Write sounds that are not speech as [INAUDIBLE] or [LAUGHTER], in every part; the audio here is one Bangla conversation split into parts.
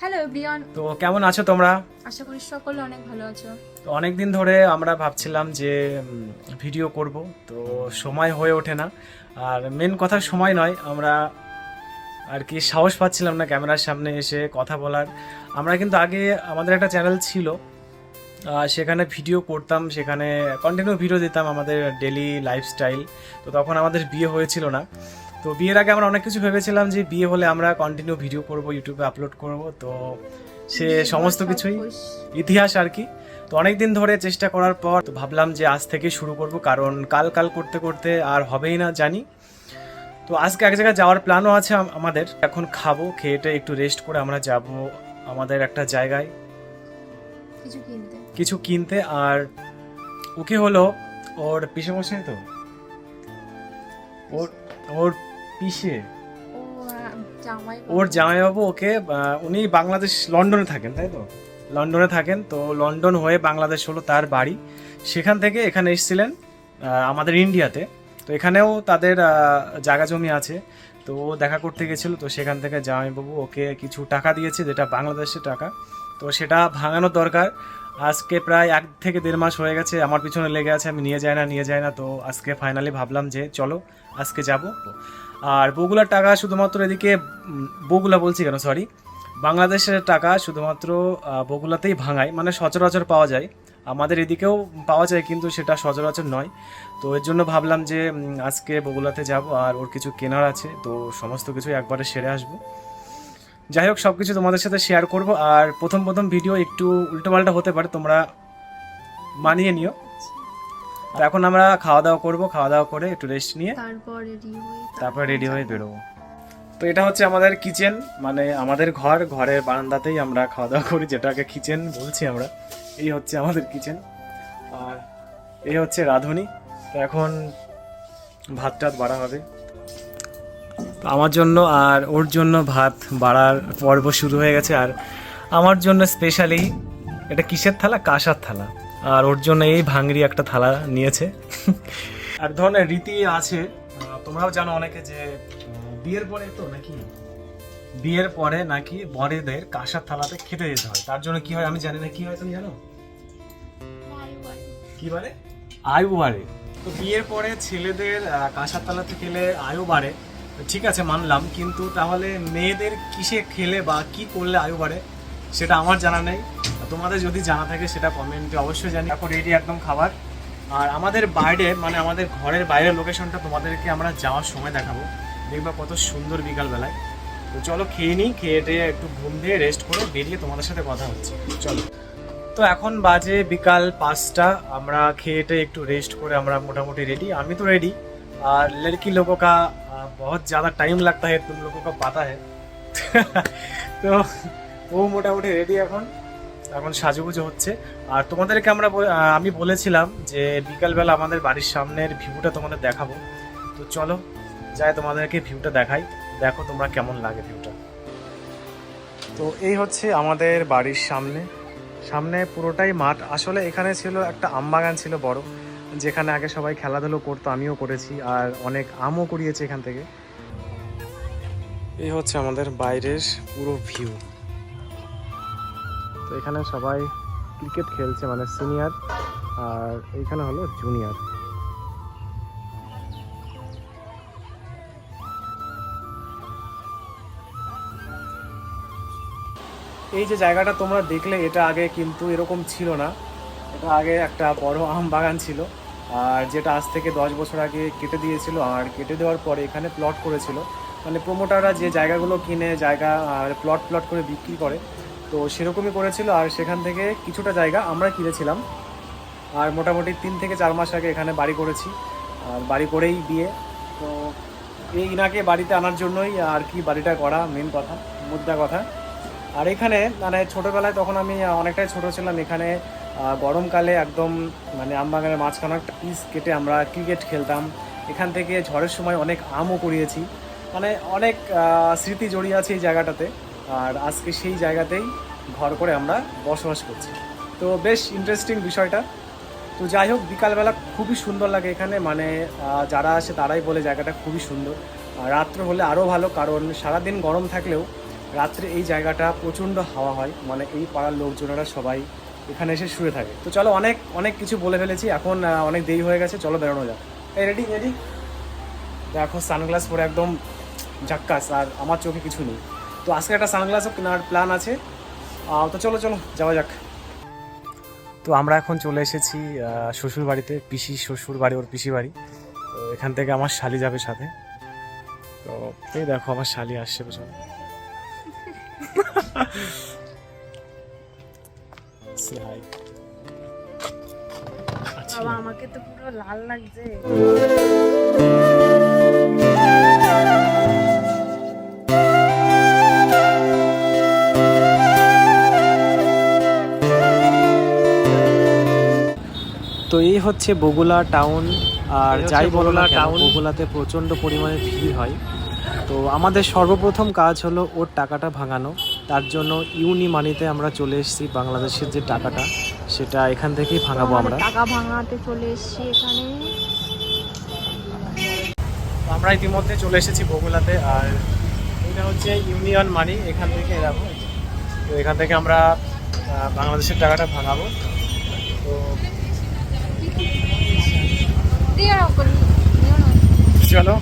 হ্যালো এভরিওয়ান তো কেমন আছো তোমরা? আশা করি সকলে অনেক ভালো আছো। তো অনেক দিন ধরে আমরা ভাবছিলাম যে ভিডিও করব তো সময় হয়ে ওঠে না। আর মেন কথা সময় নয় আমরা আর কি সাহস পাচ্ছিলাম না ক্যামেরার সামনে এসে কথা বলার। আমরা কিন্তু আগে আমাদের একটা চ্যানেল ছিল সেখানে ভিডিও করতাম সেখানে কন্টিনিউ ভিডিও দিতাম আমাদের ডেলি লাইফস্টাইল তো তখন আমাদের বিয়ে হয়েছিল না। তো বিয়ের আগে আমরা অনেক কিছু ভেবেছিলাম যে বিয়ে হলে আমরা কন্টিনিউ ভিডিও করব ইউটিউবে আপলোড করব তো সে সমস্ত কিছুই ইতিহাস আর কি। তো অনেক দিন ধরে চেষ্টা করার পর তো ভাবলাম যে আজ থেকে শুরু করব কারণ কাল কাল করতে করতে আর হবেই না জানি। তো আজকে এক জায়গায় যাওয়ার প্ল্যানও আছে আমাদের। এখন খাব খেয়েটে একটু রেস্ট করে আমরা যাব আমাদের একটা জায়গায়। কিছু কিনতে। কিছু কিনতে আর ওকে হলো ওর পিসে মশাই তো? ওর ওর পিসে ওর জামাইবাবু ওকে উনি বাংলাদেশ লন্ডনে থাকেন তাই তো? লন্ডনে থাকেন তো লন্ডন হয়ে বাংলাদেশ হলো তার বাড়ি। সেখান থেকে এখানে এসেছিলেন আমাদের ইন্ডিয়াতে। তো এখানেও তাদের জায়গা জমি আছে। তো ও দেখা করতে গেছিল তো সেখান থেকে জামাইবাবু ওকে কিছু টাকা দিয়েছে যেটা বাংলাদেশের টাকা। তো সেটা ভাঙানোর দরকার। আজকে প্রায় এক থেকে দেড় মাস হয়ে গেছে, আমার পিছনে লেগে আছে, আমি নিয়ে যাই না, নিয়ে যাই না, তো আজকে ফাইনালি ভাবলাম যে চলো, আজকে যাব। আর বগুলার টাকা শুধুমাত্র এদিকে বগুলা বলছি কেন সরি বাংলাদেশের টাকা শুধুমাত্র বগুলাতেই ভাঙায় মানে সচরাচর পাওয়া যায়। আমাদের এদিকেও পাওয়া যায়, কিন্তু সেটা সচরাচর নয়। তো এর জন্য ভাবলাম যে আজকে বগুলাতে যাব, আর ওর কিছু কেনার আছে, তো সমস্ত কিছু একবারে সেরে আসব। যাই হোক সব কিছু তোমাদের সাথে শেয়ার করব। আর প্রথম প্রথম ভিডিও একটু উল্টোপাল্টা হতে পারে তোমরা মানিয়ে নিও। তো এখন আমরা খাওয়া দাওয়া করব খাওয়া দাওয়া করে একটু রেস্ট নিয়ে। তারপর রেডি হই তারপর রেডি হয়ে বেরোবো। তো এটা হচ্ছে আমাদের কিচেন মানে আমাদের ঘর। ঘরের বারান্দাতেই আমরা খাওয়া দাওয়া করি যেটাকে কিচেন বলছি আমরা। এই হচ্ছে আমাদের কিচেন আর এই হচ্ছে রাঁধুনি। তো এখন ভাত টাত বাড়া হবে। আমার জন্য আর ওর জন্য ভাত বাড়ার পর্ব শুরু হয়ে গেছে। আর আমার জন্য স্পেশালি এটা কিসের থালা? কাঁসার থালা। আর ওর জন্য এই ভাঙড়ি একটা থালা নিয়েছে। এক ধরনের রীতি আছে। তোমরাও জানো অনেকে যে বিয়ের পরে তো নাকি, বিয়ের পরে নাকি বরেদের কাঁসার থালাতে খেতে যেতে হয়। তার জন্য কি হয় আমি জানি না। কি হয় তুমি জানো? কি বলে? আয়ু বাড়ে। তো বিয়ের পরে ছেলেদের কাঁসার থালাতে খেলে আয়ু বাড়ে। ঠিক আছে, মানলাম, কিন্তু তাহলে মেয়েদের কিসে খেলে বা কি করলে আয়ু বাড়ে সেটা আমার জানা নেই। তোমাদের যদি জানা থাকে সেটা কমেন্টে অবশ্যই জানি এখন রেডি একদম খাবার। আর আমাদের বাইরে মানে আমাদের ঘরের বাইরের লোকেশনটা তোমাদেরকে আমরা যাওয়ার সময় দেখাবো। দেখবা কত সুন্দর বিকালবেলায়। তো চলো খেয়ে নিই, খেয়ে টেয়ে একটু ঘুম দিয়ে রেস্ট করে বেরিয়ে তোমাদের সাথে কথা হচ্ছে। চলো। তো এখন বাজে বিকাল পাঁচটা। আমরা খেয়ে একটু রেস্ট করে আমরা মোটামুটি রেডি আমি তো রেডি আর लड़की लोगों का आ, बहुत ज़्यादा टाइम लगता है तुम लोगों का पता है তো ও মোটামুটি রেডি এখন এখন সাজুগুজু হচ্ছে আর তোমাদেরকে আমরা বলে- আহ, আমি বলেছিলাম যে বিকালবেলা আমাদের বাড়ির সামনের ভিউটা তোমাদের দেখাবো তো চলো যাই তোমাদেরকে ভিউটা দেখাই দেখো তোমরা কেমন লাগে ভিউটা তো এই হচ্ছে আমাদের বাড়ির সামনে সামনে পুরোটাই মাঠ আসলে এখানে ছিল একটা আম বাগান ছিল বড় যেখানে আগে সবাই খেলাধুলো করতো, আমিও করেছি আর অনেক আমও কুড়িয়েছি এখান থেকে। এই হচ্ছে আমাদের বাইরের পুরো ভিউ তো এখানে সবাই ক্রিকেট খেলছে মানে সিনিয়র আর এইখানে হলো জুনিয়র এই যে জায়গাটা তোমরা দেখলে, এটা আগে কিন্তু এরকম ছিল না। এটা আগে একটা বড় আম বাগান ছিল, আর যেটা আজ থেকে দশ বছর আগে কেটে দিয়েছিল, আর কেটে দেওয়ার পরে এখানে প্লট করেছিল। মানে প্রোমোটাররা যে জায়গাগুলো কিনে, জায়গা আর প্লট প্লট করে বিক্রি করে, তো সেরকমই করেছিল, আর সেখান থেকে কিছুটা জায়গা আমরা কিনেছিলাম। আর মোটামুটি তিন থেকে চার মাস আগে এখানে বাড়ি করেছি, আর বাড়ি করেই বিয়ে। তো এই ইনাকে বাড়িতে আনার জন্যই আর কি বাড়িটা করা মেন কথা, মুদ্রা কথা। আর এখানে মানে ছোটোবেলায় তখন আমি অনেকটাই ছোট ছিলাম। এখানে গরমকালে একদম মানে আমবাগানের মাঝখানে একটা পিস কেটে আমরা ক্রিকেট খেলতাম। এখান থেকে ঝড়ের সময় অনেক আমও কুড়িয়েছি মানে অনেক স্মৃতি জড়িয়ে আছে এই জায়গাটাতে। আর আজকে সেই জায়গাতেই ঘর করে আমরা বসবাস করছি। তো বেশ ইন্টারেস্টিং বিষয়টা। তো যাই হোক, বিকালবেলা খুবই সুন্দর লাগে এখানে। মানে যারা আসে তারাই বলে জায়গাটা খুবই সুন্দর। রাত্র হলে আরও ভালো, কারণ সারাদিন গরম থাকলেও রাত্রে এই জায়গাটা প্রচণ্ড হাওয়া হয় মানে এই পাড়ার লোকজনেরা সবাই এখানে এসে শুয়ে থাকে। তো চলো অনেক অনেক কিছু বলে ফেলেছি, এখন অনেক দেরি হয়ে গেছে, চলো বেরোনো যাক। এই রেডি রেডি দেখো, সানগ্লাস পরে একদম ঝাক্কাস, আর আমার চোখে কিছু নেই। তো আজকে একটা সানগ্লাসও কেনার প্ল্যান আছে। তো চলো চলো, যাওয়া যাক। তো আমরা এখন চলে এসেছি শ্বশুর বাড়িতে পিসি শ্বশুর বাড়ি ওর পিসি বাড়ি। তো এখান থেকে আমার শালি যাবে সাথে। তো এই দেখো, আমার শালি আসছে পেছনে। [LAUGHS] Say hi. বাবা আমাকে তো পুরো লাল লাগছে। তো এই হচ্ছে বগুলা টাউন আর যাই বলো না টাউন। বগুলাতে প্রচণ্ড পরিমাণে ভিড় হয়। তো আমাদের সর্বপ্রথম কাজ হলো ওর টাকাটা ভাঙানো। তার জন্য ইউনি মানিতে আমরা চলে এসেছি বাংলাদেশের যে টাকাটা সেটা এখান থেকেই ভাঙাবো আমরা। টাকা ভাঙাতে চলে এসেছি এখানে। আমরা ইতিমধ্যে চলে এসেছি বগুলাতে আর এটা হচ্ছে ইউনিয়ন মানি এখান থেকে এরকম তো এখান থেকে আমরা বাংলাদেশের টাকাটা ভাঙাবো। তো। চলো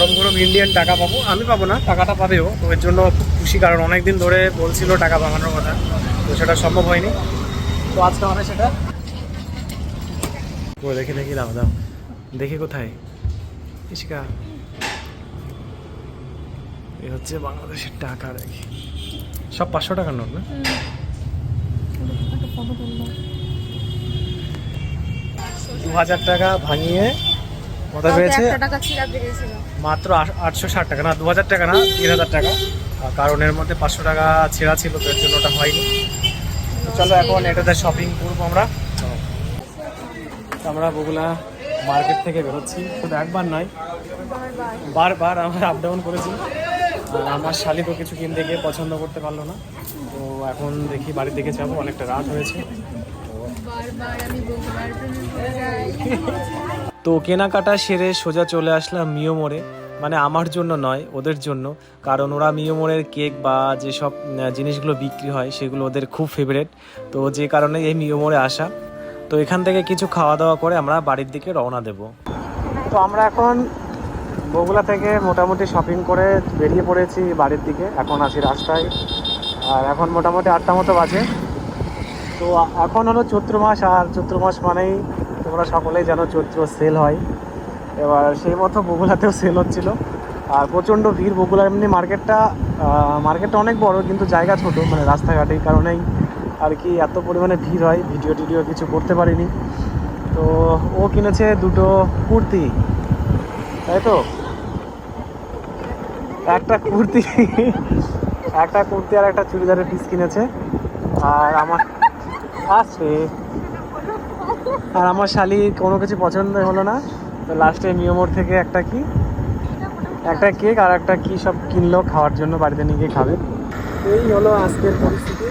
গরম গরম ইন্ডিয়ান টাকা পাবো। আমি পাবো না টাকাটা পাবেও। তো এর জন্য খুব খুশি কারণ অনেক দিন ধরে বলছিল টাকা ভাঙানোর কথা। তো সেটা সম্ভব হয়নি। তো আজকে হবে সেটা। ও দেখে দেখি দাও দাও। দেখি কোথায়। ইশিকা। এই হচ্ছে বাংলাদেশের টাকা দেখি। সব পাঁচশো টাকার নোট না? দু হাজার টাকা ভাঙিয়ে কোথায় পেয়েছে টাকা মাত্র আটশো ষাট টাকা না দু হাজার টাকা না তিন হাজার টাকা কারণ এর মধ্যে পাঁচশো টাকা ছেঁড়া ছিল, তো এর জন্য ওটা হয়নি। চলো এখন এটাতে শপিং করব আমরা। আমরা বগুলা মার্কেট থেকে বেরোচ্ছি। শুধু একবার নয়, বারবার আমরা আপ ডাউন করেছি। আমার শালি তো কিছু কিনতে গিয়ে পছন্দ করতে পারল না। তো এখন দেখি বাড়ির দিকে যাব, অনেকটা রাত হয়েছে। তো কেনাকাটা সেরে সোজা চলে আসলাম মিয়োমোড়ে মানে আমার জন্য নয়, ওদের জন্য। কারণ ওরা মিয়োমোড়ের কেক বা যেসব জিনিসগুলো বিক্রি হয়, সেগুলো ওদের খুব ফেভারেট তো যে কারণে এই মিয়োমোড়ে আসা। তো এখান থেকে কিছু খাওয়া দাওয়া করে আমরা বাড়ির দিকে রওনা দেব। তো আমরা এখন বগুলা থেকে মোটামুটি শপিং করে বেরিয়ে পড়েছি বাড়ির দিকে। এখন আছি রাস্তায়। আর এখন মোটামুটি আটটা মতো বাজে। তো এখন হলো চৈত্র মাস, আর চৈত্র মাস মানেই তোমরা সকলেই জানো চৈত্র সেল হয়। এবার সেই মতো বগুলাতেও সেল হচ্ছিল। আর প্রচণ্ড ভিড় বগুলা এমনি মার্কেটটা মার্কেটটা অনেক বড়, কিন্তু জায়গা ছোট মানে রাস্তাঘাটে এই কারণেই আর কি এত পরিমাণে ভিড় হয়। ভিডিও টিডিও কিছু করতে পারিনি। তো ও কিনেছে দুটো কুর্তি। তাই তো? একটা কুর্তি একটা কুর্তি আর একটা চুড়িদারের পিস কিনেছে। আর আমার আছে আর আমার শালি কোনো কিছু পছন্দ হলো না। তো লাস্টে মিওমোর থেকে একটা কি? একটা কেক আর একটা কি সব কিনলো খাওয়ার জন্য বাড়িতে নিয়ে গিয়ে খাবে। এই হলো আজকের পরিস্থিতি।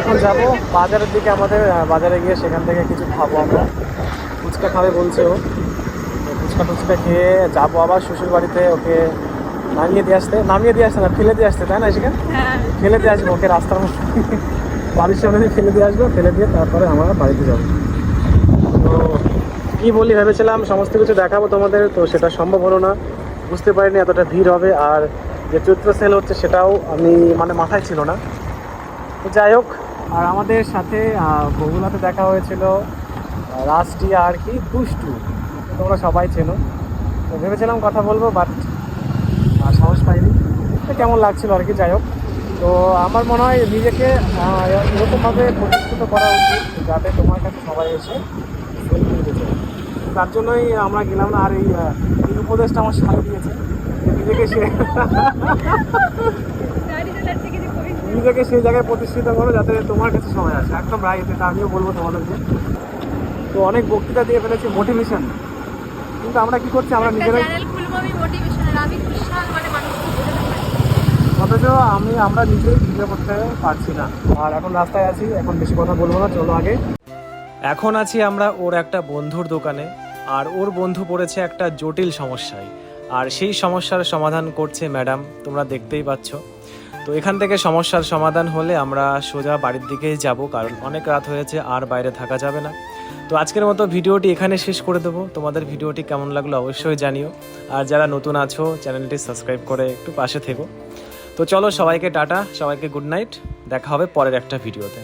এখন যাব বাজারের দিকে আমাদের বাজারে গিয়ে সেখান থেকে কিছু খাব আমরা। ফুচকা খাবে বলছে ও। ফুচকা টুচকা খেয়ে যাব আবার শ্বশুর বাড়িতে ওকে নামিয়ে দিয়ে আসতে নামিয়ে দিয়ে আসতে না ফেলে দিয়ে আসতে তাই না সেখানে হ্যাঁ। ফেলে দিয়ে আসব ওকে রাস্তার মধ্যে। বাড়ির সামনে ফেলে দিয়ে আসব, ফেলে দিয়ে তারপরে আমরা বাড়িতে যাব। তো কী বলি, ভেবেছিলাম সমস্ত কিছু দেখাবো তোমাদের, তো সেটা সম্ভব হলো না। বুঝতে পারিনি এতটা ভিড় হবে, আর যে চৈত্র সেল হচ্ছে সেটাও আমি মানে মাথায় ছিল না। তো যাই হোক, আর আমাদের সাথে বগুলাতে দেখা হয়েছিল রাজটি আর কি, দুষ্টু। তোমরা সবাই চেনো। তো ভেবেছিলাম কথা বলব বাট সাহস পাইনি। কেমন লাগছিল আর কি, যাই হোক। তো আমার মনে হয় নিজেকে এরকমভাবে প্রতিষ্ঠিত করা উচিত যাতে তোমার কাছে সবাই এসে সেলফি নিতে চায় তার জন্যই আমরা গেলাম না আর এই এই উপদেশটা আমার সাথে দিয়েছে। নিজেকে সে নিজেকে সেই জায়গায় প্রতিষ্ঠিত করো যাতে তোমার কাছে সময় আসে। একদম রাইট এটা আমিও বলব তোমাদেরকে। তো অনেক বক্তৃতা দিয়ে ফেলেছি মোটিভেশন কিন্তু আমরা কি করছি? আমরা খুলবো আমি বিশাল মানে অথচ আমি, আমরা নিজেই ভিডিও করতে পারছি না। আর এখন রাস্তায় আছি, এখন বেশি কথা বলব না, চলো আগে। এখন আছি আমরা ওর একটা বন্ধুর দোকানে, আর ওর বন্ধু পড়েছে একটা জটিল সমস্যায়। আর সেই সমস্যার সমাধান করছে ম্যাডাম, তোমরা দেখতেই পাচ্ছ। তো এখান থেকে সমস্যার সমাধান হলে আমরা সোজা বাড়ির দিকেই যাব, কারণ অনেক রাত হয়েছে, আর বাইরে থাকা যাবে না। তো আজকের মতো ভিডিওটি এখানে শেষ করে দেবো। তোমাদের ভিডিওটি কেমন লাগল অবশ্যই জানিও। আর যারা নতুন আছো, চ্যানেলটি সাবস্ক্রাইব করে একটু পাশে থেকো। তো চলো সবাইকে টাটা সবাইকে গুড নাইট দেখা হবে পরের একটা ভিডিওতে